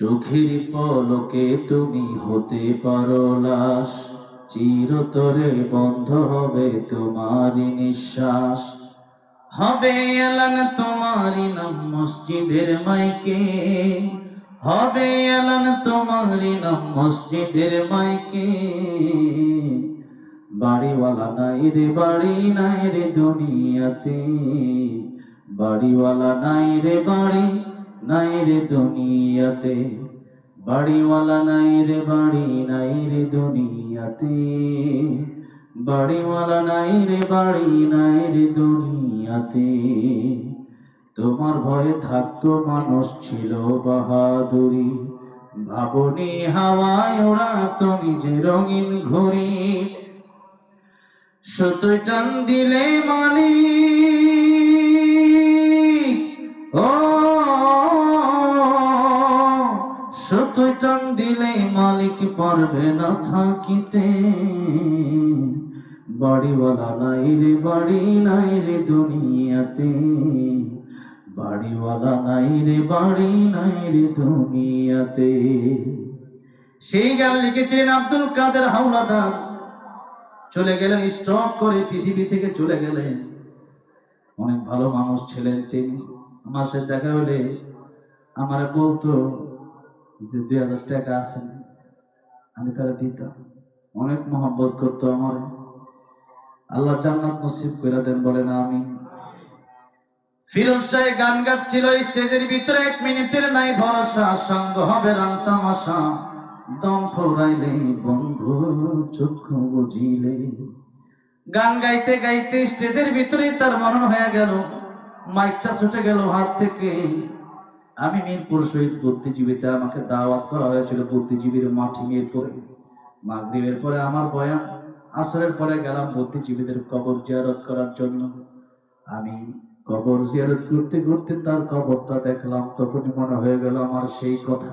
চোখের পলকে তুমি হতে পারো লাশ চিরতরে বন্ধ হবে তোমারই নিঃশ্বাস। হবে এলান তোমারই নাম মসজিদের মাইকে, হবে এলান তোমারই নাম মসজিদের মাইকে। বাড়িওয়ালা নাই রে, বাড়ি নাই রে দুনিয়াতে, বাড়িওয়ালা নাই রে, বাড়ি নাই রে দুনিয়াতে, বাড়িওয়ালা নাই রে, বাড়ি নাই রে দুনিয়াতে। বাড়িওয়ালা নাই রে, বাড়ি নাই রে দুনিয়াতে। তোমার ভয়ে থাকতো মানুষ ছিল বাহাদুরি। ভাবনি হাওয়ায় ওরা তো নিজে রঙিন ঘুরি সুতোয় টান দিলে মালিক ও সুতোয় টান দিলে মালিক পারবে না থাকিতে। বাড়িওয়ালা নাই রে, বাড়ি নাই রে দুনিয়াতে। বাড়িওয়ালা নাই রে, বাড়ি নাই রে দুনিয়াতে। সেই গান লিখেছিলেন আব্দুল কাদের হাওলাদার। চলে গেলেন, স্টক করে পৃথিবী থেকে চলে গেলেন। অনেক ভালো মানুষ ছিলেন তিনি। আমার সাথে দেখা হলে আমার বলতো যে দুই হাজার টাকা আছেন আমি তারা দিতাম। অনেক মহব্বত করতো আমার। আল্লাহ জান্নাত নসিব করে দেন, বলেন আমি ফিরোজ শাহ গান গাচ্ছিল, স্টেজের ভিতরে এক মিনিটের নাই ভরসা, সঙ্গ হবে রাম তামাশা। দম ফুরাইলে, বন্ধু চক্ষু বুঝিলে গান গাইতে গাইতে স্টেজের ভিতরে তার মরণ হয়ে গেল। মাইকটা ছুটে গেল হাত থেকে। আমি মিরপুর শহীদ বুদ্ধিজীবীতে আমাকে দাওয়াত করা হয়েছিল বুদ্ধিজীবীর মাঠে মিরপুরে মাগরিবের পরে আমার বয়ান, আসরের পরে গেলাম বুদ্ধিজীবীদের কবর জিয়ারত করার জন্য। আমি কবর জিয়ারত করতে করতে তার কবরটা দেখলাম, তখনই মনে হয়ে গেল আমার সেই কথা।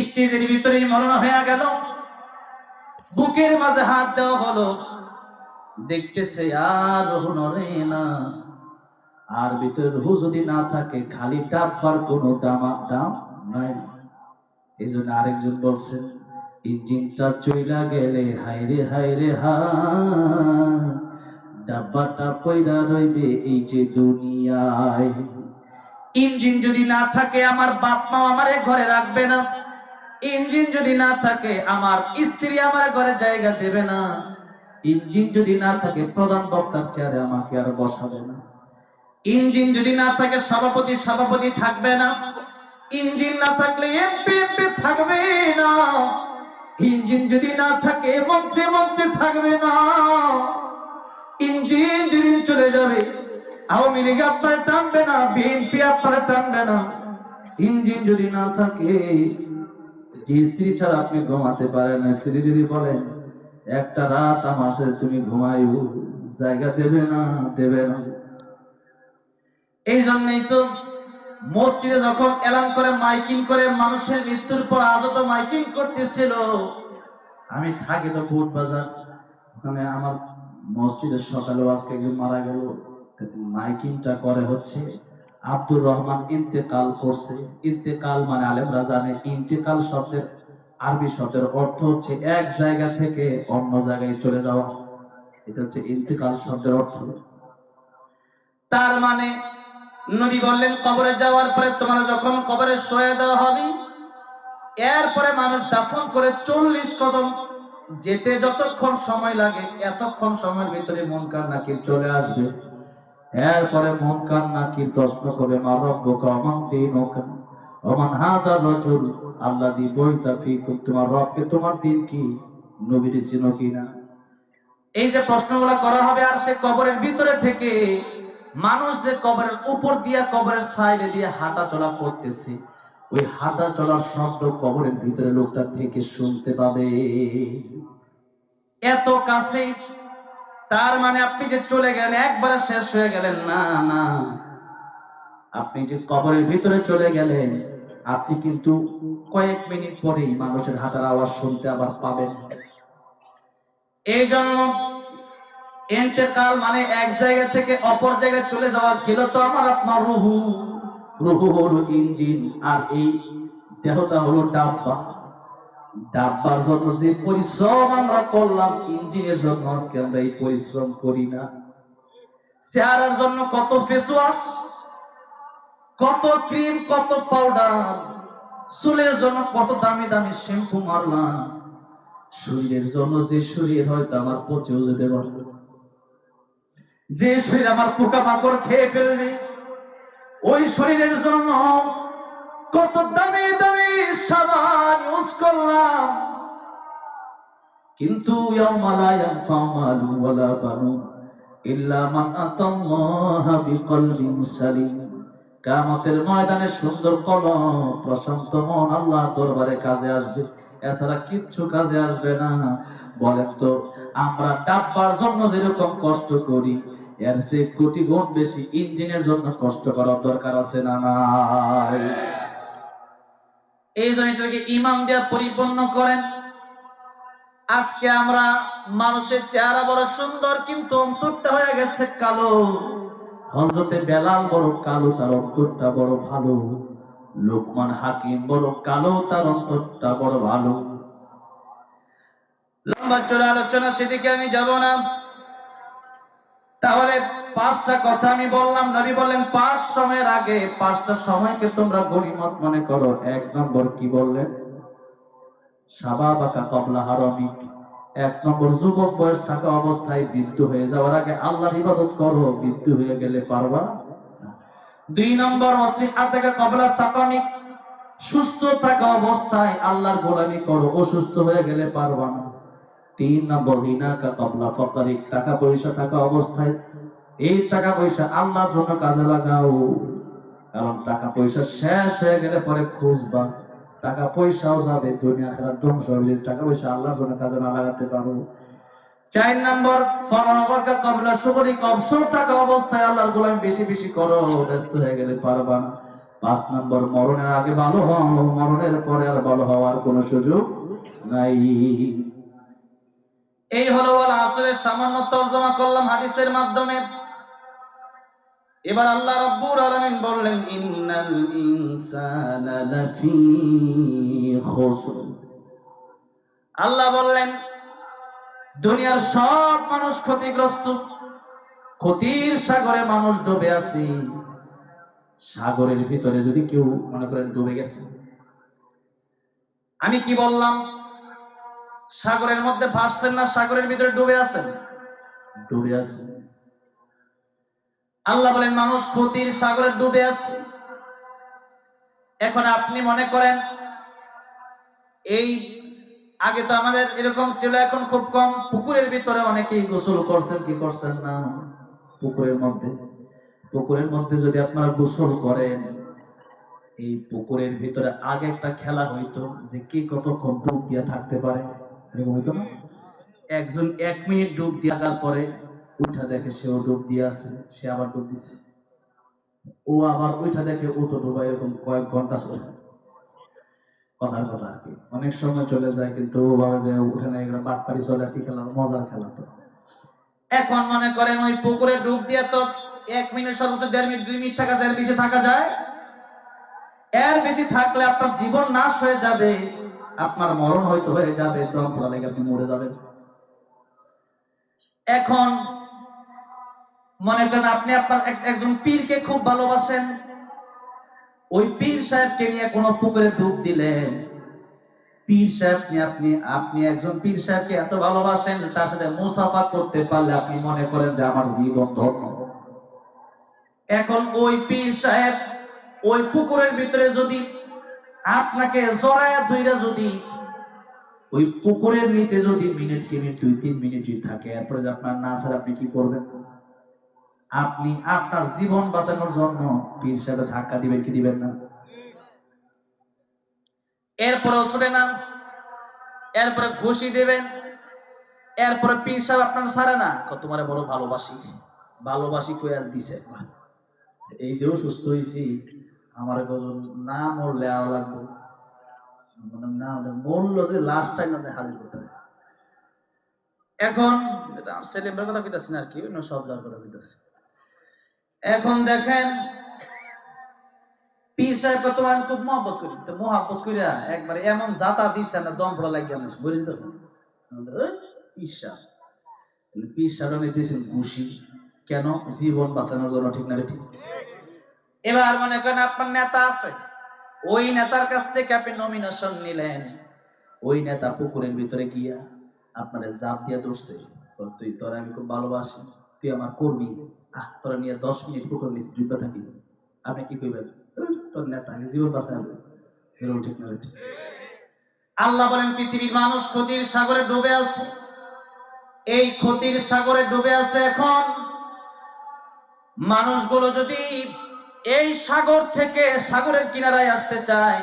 স্টেজের ভিতরে মরণ হয়ে গেল। বুকের মাঝে হাত দেওয়া হলো। দেখতেছে আর রহু নড়ে না। আর ভিতরে রহু যদি না থাকে, খালি ডাব্বার কোনো দাম দাম নাই। এই জন্য আরেকজন বলছেন, ইঞ্জিনটা চইলা গেলে হাইরে হাইরে হায় ডাব্বাটা পয়রা রইবে এই যে দুনিয়ায়। ইঞ্জিন যদি না থাকে, আমার বাপ মা আমারে ঘরে রাখবে না। ইঞ্জিন যদি না থাকে, আমার স্ত্রী আমার ঘরে জায়গা দেবে না। ইঞ্জিন যদি না থাকে, প্রধান বক্তার চেয়ারে আমাকে আর বসাবে না। ইঞ্জিন যদি না থাকে, সভাপতি সভাপতি থাকবে না। ইঞ্জিন না থাকলে এমপি এমপি থাকবে না। ইঞ্জিন যদি না থাকে, মন্ত্রী মন্ত্রী থাকবে না। ইঞ্জিন যেদিন চলে যাবে, আওয়ামী লীগ আপনার টানবে না, বিএনপি আপনার টানবে না। ইঞ্জিন যদি না থাকে, যে স্ত্রী ছাড়া আপনি ঘুমাতে পারেন স্ত্রী যদি বলেন একটা রাত আমার সাথে তুমি ঘুমাইব, জায়গা দেবে না দেবে না। এই জন্যই তো মসজিদে যখন এলান করে মাইকিং করে মানুষের মৃত্যুর পর আজও তো মাইকিং করতেছিল। আমি থাকি তো কোট বাজার। ওখানে আমার মসজিদের সকালেও আজকে একজন মারা গেল। মাইকিংটা করে হচ্ছে আব্দুর রহমান ইন্তেকাল করছে। ইন্তেকাল মানে আলেমরা জানে ইন্তেকাল শব্দের আরবি শব্দের অর্থ হচ্ছে এক জায়গা থেকে অন্য জায়গায় চলে যাওয়া। এটা হচ্ছে ইন্তেকাল শব্দের অর্থ। তার মানে নবী বললেন, কবরে যাওয়ার পরে তোমার যখন কবরে শোয়ে দেওয়া হবে, এরপরে মানুষ দাফন করে চল্লিশ কদম যেতে যতক্ষণ সময় লাগে, এতক্ষণ সময়ের ভিতরে মন নাকির চলে আসবে। এরপরে মন নাকির প্রশ্ন করে মা রব্বকা অমান দিন অমান হাদার রজুল আল্লাহ দি বইতা ফিকুম, তোমার রবকে তোমার দিন কি? নবীর চিনো কিনা? এই যে প্রশ্নগুলো করা হবে, আর সে কবরের ভিতরে থেকে মানুষ যে কবরের উপর দিয়া কবরের সাইডে দিয়ে হাঁটা চলা করতেছে, ওই হাঁটা চলার শব্দ কবরের ভিতরে লোকটা থেকে শুনতে পাবে। এত কাছে, তার মানে আপনি যে চলে গেলেন, একবারে শেষ হয়ে গেলেন। না না, আপনি যে কবরের ভিতরে চলে গেলেন, আপনি কিন্তু কয়েক মিনিট পরেই মানুষের হাঁটার আওয়াজ শুনতে আবার পাবেন। এই জন্য ইন্তেকাল মানে এক জায়গা থেকে অপর জায়গায় চলে যাওয়া গেল তো আমার আপনার রুহু। রুহু হলো ইঞ্জিন আর এই দেহটা হলো ডাব্বা। ডাব্বার জন্য যে পরিশ্রম আমরা করলাম, ইঞ্জিনের জন্য আজকে আমরা এই পরিশ্রম করি না। চেহারার জন্য কত ফেস ওয়াশ কত ক্রিম কত পাউডার চুলের জন্য কত দামি দামি শ্যাম্পু মারলাম। শরীরের জন্য যে শরীর হয়তো আমার পচেও যেতে পারবে যে শরীর আমার পোকামাকড় খেয়ে ফেলবে, ওই শরীরের জন্য কত দামি দামি সাবান ইউজ করলাম। কিন্তু বিকলবিন ময়দানে সুন্দর কলম, প্রশান্ত মন আল্লাহ দরবারে কাজে আসবে, এছাড়া কিচ্ছু কাজে আসবে না। বলেন তো আমরা ডাব্বার জন্য যেরকম কষ্ট করি, এর সে কোটি গুণ বেশি ইঞ্জিনের জন্য কষ্ট করার দরকার আছে না নাই? এই জন্য এটাকে ইমান দিয়ে পরিপূর্ণ করেন। আজকে আমরা মানুষের চেহারা বড় সুন্দর, কিন্তু অন্তরটা হয়ে গেছে কালো। হজরতে বেলাল বড় কালো, তার অন্তরটা বড় ভালো। লোকমান হাকিম বড় কালো, তার অন্তরটা বড় ভালো। চড়া আলোচনা সেদিকে আমি যাব না। তাহলে পাঁচটা কথা আমি বললাম। নবী বললেন, পাঁচ সময়ের আগে, পাঁচটা সময়কে তোমরা গণিমত মনে করো। এক নম্বর কি বললেন? হারমিক। এক নম্বর, যুবক বয়স থাকা অবস্থায় বৃদ্ধ হয়ে যাওয়ার আগে ইবাদত করো, বৃদ্ধ হয়ে গেলে পারবা দুই নম্বর অসিহাতাকা কবলা সাকামিক সুস্থ থাকা অবস্থায় আল্লাহর গোলামি করো, অসুস্থ হয়ে গেলে পারবা না। তিন নম্বর হিনাকা কবলা ফকারিক টাকা পয়সা থাকা অবস্থায় এই টাকা পয়সা আল্লাহর জন্য কাজে লাগাও। কারণ টাকা পয়সা শেষ হয়ে গেলে পরে খুঁজবা। টাকা পয়সাও যাবে, দুনিয়া খেলার ধ্বংস হবে টাকা পয়সা আল্লাহর জন্য কাজে না লাগাতে পারো। চার নম্বর ফরাগরকা কবলা সুগরিক অবসর থাকা অবস্থায় আল্লাহর গোলামি বেশি বেশি করো, ব্যস্ত হয়ে গেলে পারবা না। পাঁচ নম্বর, মরণের আগে ভালো হও। মরণের পরে আর ভালো হওয়ার কোনো সুযোগ নাই। এই হলো আসরের সামান্য তর্জমা করলাম হাদিসের মাধ্যমে। এবার আল্লাহ রাব্বুল আলামিন বললেন, ইন্নাল ইনসানা আল্লাহ বললেন, দুনিয়ার সব মানুষ ক্ষতিগ্রস্ত। ক্ষতির সাগরে মানুষ ডুবে আছে। সাগরের ভিতরে যদি কেউ মনে করেন ডুবে গেছে। আমি কি বললাম সাগরের মধ্যে ভাসছেন না, সাগরের ভিতরে ডুবে আছেন? ডুবে আছেন। আল্লাহ বলেন, মানুষ ক্ষতির সাগরে ডুবে আছে। এখন আপনি মনে করেন, এই আগে তো আমাদের এরকম ছিল, এখন খুব কম। পুকুরের ভিতরে অনেকেই গোসল করছেন, কি করছেন না? পুকুরের মধ্যে। পুকুরের মধ্যে যদি আপনারা গোসল করেন, এই পুকুরের ভিতরে আগে একটা খেলা হইতো যে কে কতক্ষণ ডুব দিয়ে থাকতে পারে। একজন এক মিনিট ডুব দিয়ে থাকার পরে উঠা দেখে সেও ডুব দিয়ে আছে, সে আবার ডুব দিছে। ও আবার ওইটা দেখে ও তো ডুবা এরকম কয়েক ঘণ্টা চলে কথার কথা আর কি। অনেক সময় চলে যায়, কিন্তু ও ভাবে যে উঠে চলে আর কি খেলা মজার খেলা তো। এখন মনে করেন ওই পুকুরে ডুব দিয়ে তো এক মিনিট সর্বোচ্চ দেড় মিনিট, দুই মিনিট থাকা যায় বেশি থাকা যায়? এর বেশি থাকলে আপনার জীবন নাশ হয়ে যাবে। আপনার মরণ হয়তো হয়ে যাবে, তো আপনার লেগে আপনি মরে যাবেন। এখন মনে করেন আপনি আপনার একজন পীরকে খুব ভালোবাসেন। ওই পীর সাহেবকে নিয়ে কোনো পুকুরে ডুব দিলেন। পীর সাহেব নিয়ে আপনি আপনি একজন পীর সাহেবকে এত ভালোবাসেন যে তার সাথে মুসাফা করতে পারলে আপনি মনে করেন যে আমার জীবন ধন্য। এখন ওই পীর সাহেব ওই পুকুরের ভিতরে যদি আপনাকে জড়ায়া ধইরা যদি ওই পুকুরের নিচে যদি মিনিট কি মিনিট, দুই, তিন মিনিট যদি থাকে, এরপরে আপনার না স্যার আপনি কি করবেন? আপনি আপনার জীবন বাঁচানোর জন্য পীর সাহেবের ধাক্কা দিবেন কি দিবেন না? এরপরেও ছোটে না এরপরে ঘুষি দেবেন, এরপরে পীর সাহেব আপনার সারে না। কত তোমারে বড় ভালোবাসি। ভালোবাসি কই আর দিছে? এই যে সুস্থ হয়েছি আমার গজন না মরলে আরও লাগবে? মানে না মরলো যে লাস্ট টাইম হাজির করতে এখন আমার কথা কইতাছি না আর কি, অন্য সব যার কথা কইতাছি। এখন দেখেন, পীর সাহেবকে তোমার খুব মহব্বত করি, তো মহব্বত করিয়া একবারে এমন জাতা দিচ্ছে না দম পড়া লাগিয়া মানুষ বুঝে যেতেছেন পীর সাহেব। পীর দিয়েছেন ঘুষি কেন? জীবন বাঁচানোর জন্য ঠিক না ঠিক। এবার মনে করেন আপনার নেতা আছে। ওই নেতার কাছ থেকে আপনি নমিনেশন নিলেন। ওই নেতা পুকুরের ভিতরে গিয়া আপনার জাপ দিয়া ধরছে। তুই, তোর আমি খুব ভালোবাসি। তুই আমার করবি আহ, তোরা নিয়ে দশ মিনিট পুকুর নিচে ডুবে থাকি। আপনি কি কইবেন? তোর নেতা, আমি জীবন বাঁচাবে ঠিক আল্লাহ বলেন, পৃথিবীর মানুষ ক্ষতির সাগরে ডুবে আছে। এই ক্ষতির সাগরে ডুবে আছে এখন। মানুষগুলো যদি এই সাগর থেকে সাগরের কিনারায় আসতে চায়,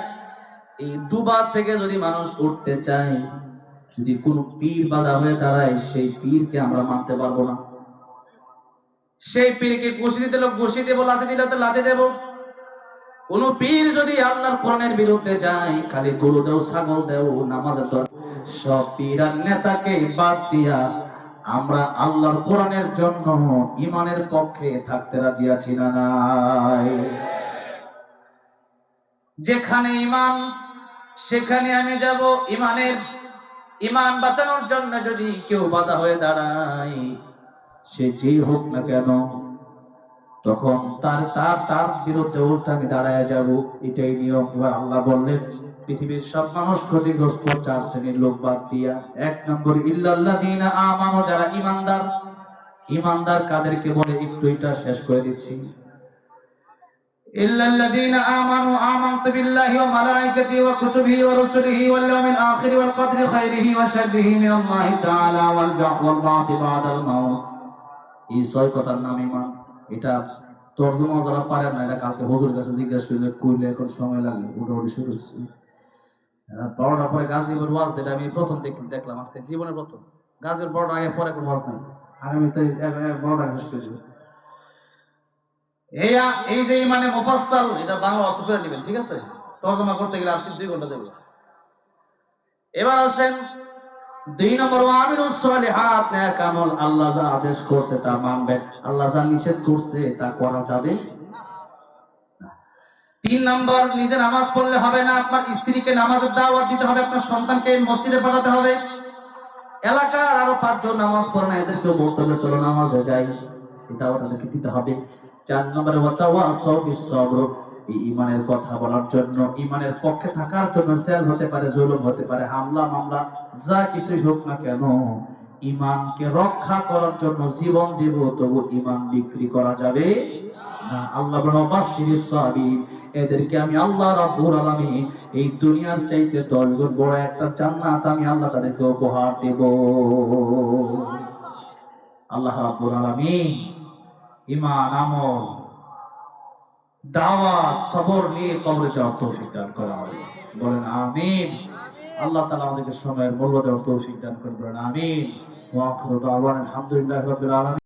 এই ডুবা থেকে যদি মানুষ উঠতে চায়, যদি কোন পীর বাধা হয়ে দাঁড়ায়, সেই পীরকে আমরা মানতে পারব না। সেই পীরকে ঘুষি দিতে লোক ঘুষি দেবো, লাথি দিলে তো লাথি দেবো। কোন পীর যদি আল্লাহর কোরআনের বিরুদ্ধে যায়, খালি গরু দেও ছাগল দেও, নামাজের দর সব পীর নেতাকে বাদ দিয়া আমরা আল্লাহর কোরআনের জন্য ইমানের পক্ষে থাকতে রাজি আছি না নাই? যেখানে ইমান সেখানে আমি যাব ইমানের ইমান বাঁচানোর জন্য যদি কেউ বাধা হয়ে দাঁড়ায়, সে যেই হোক না কেন, তখন তার তার তার বিরুদ্ধে উল্টে আমি দাঁড়ায় যাব। এটাই নিয়ম। আল্লাহ বললেন পৃথিবীর সব মানুষ ক্ষতিগ্রস্ত, চার শ্রেণির লোক বাদ দিয়া। এক নম্বর, ইল্লাল্লাযিনা আমানু, যারা ইমানদার ইমানদার কাদেরকে বলে, একটু এটা শেষ করে দিচ্ছি। ইল্লাল্লাযিনা আমানু, আমানতু বিল্লাহি ওয়া ওয়া কুতুবিহি ওয়া রুসুলিহি ওয়াল ইয়াউমিল আখির ওয়াল কদরি ওয়া শাররিহি মিনাল্লাহি তাআলা ওয়াল বা'থি বা'দাল মাউত। এই ছয় কথার নাম এটা তর্জমা যারা পারেন না, এটা কালকে হজুর কাছে জিজ্ঞাসা করলে করলে এখন সময় লাগবে ওটা শুরু হচ্ছে। আহ, পরে গাজীপুর ওয়াজ যেটা আমি প্রথম দেখ- দেখলাম আজকে জীবনের প্রথম। গাজীপুর আগে পরে কোনো ওয়াজ নাই। শেষ করে দেবে। এই এই যে মানে মুফাসসাল এটা বাংলা অর্থ করে নেবেন ঠিক আছে? তর্জমা করতে গেলে আর তিন দুই ঘণ্টা যাবে এবার আসেন দুই নম্বর আমিরু সলিহাত নেক আমল আল্লাহ যা আদেশ করছে তা মানবেন। আল্লাহ যা নিষেধ করছে তা করা যাবে। তিন নম্বর, নিজে নামাজ পড়লে হবে না, আপনার স্ত্রীকে নামাজের দাওয়াত দিতে হবে, আপনার সন্তানকে মসজিদে পাঠাতে হবে। এলাকার আরও পাঁচজন নামাজ পড়ে না, এদেরকেও বলতে হবে, চলো নামাজে যাই। এটাও তাদেরকে দিতে হবে। চার নম্বরে ইমানের কথা বলার জন্য, ইমানের পক্ষে থাকার জন্য জেল হতে পারে, জুলুম হতে পারে, হামলা, মামলা, যা কিছুই হোক না কেন, ইমানকে রক্ষা করার জন্য জীবন দেব, তবু ইমান বিক্রি করা যাবে আল্লাহ বলেন এদেরকে আমি আল্লাহ রাব্বুল আলামিন, এই দুনিয়ার চাইতে দশ গুণ বড় একটা জান্নাত আমি আল্লাহ তাদেরকে উপহার দেব। আল্লাহ রাব্বুল আলামিন ইমান আমল, দাওয়াত, সবর নিয়ে কবরে যাওয়ার তৌফিক দান করা হবে বলেন, আমিন। আল্লাহ তাআলা আমাদেরকে সময়ের মূল্য দেওয়ার তৌফিক দান করবেন আমিন। ওয়া আখিরু দাওয়ানা আলহামদুলিল্লাহি রাব্বিল আলামিন।